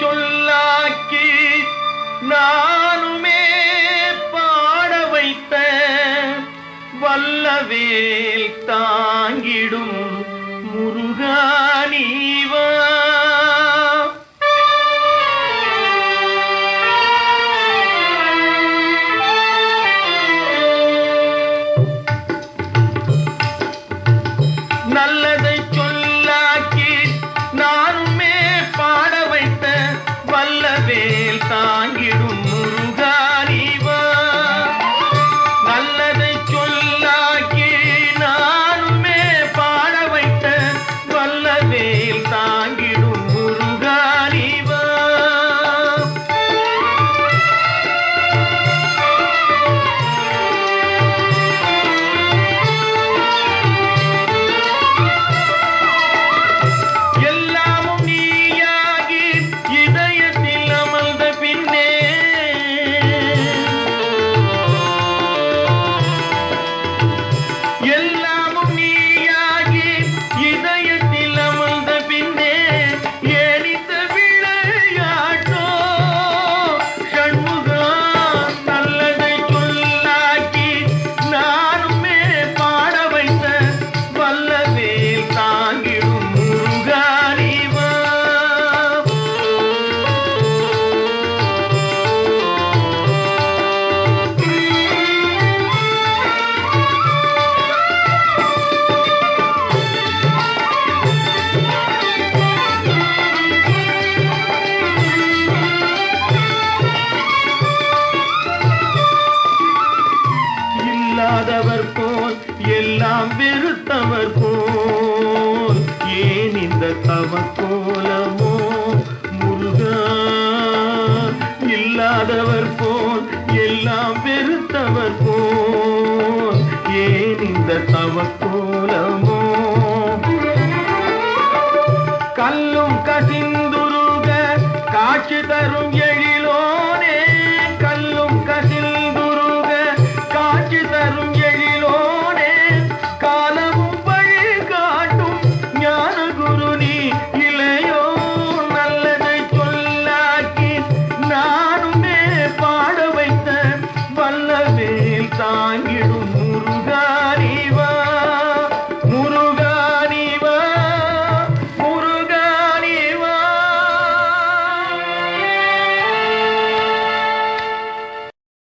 சொல்லாக்கி நானுமே பாட வைத்த வல்லவேல் தாங்கிடும் எல்லாம் வெறுத்தவர் போல். ஏன் இந்த தவக்கோலமோ? முருகா இல்லாதவர் போல் எல்லாம் வெறுத்தவர் போல். ஏன் இந்த தவக்கோலமோ? கல்லும் கசிந்துருக காட்சி தரும்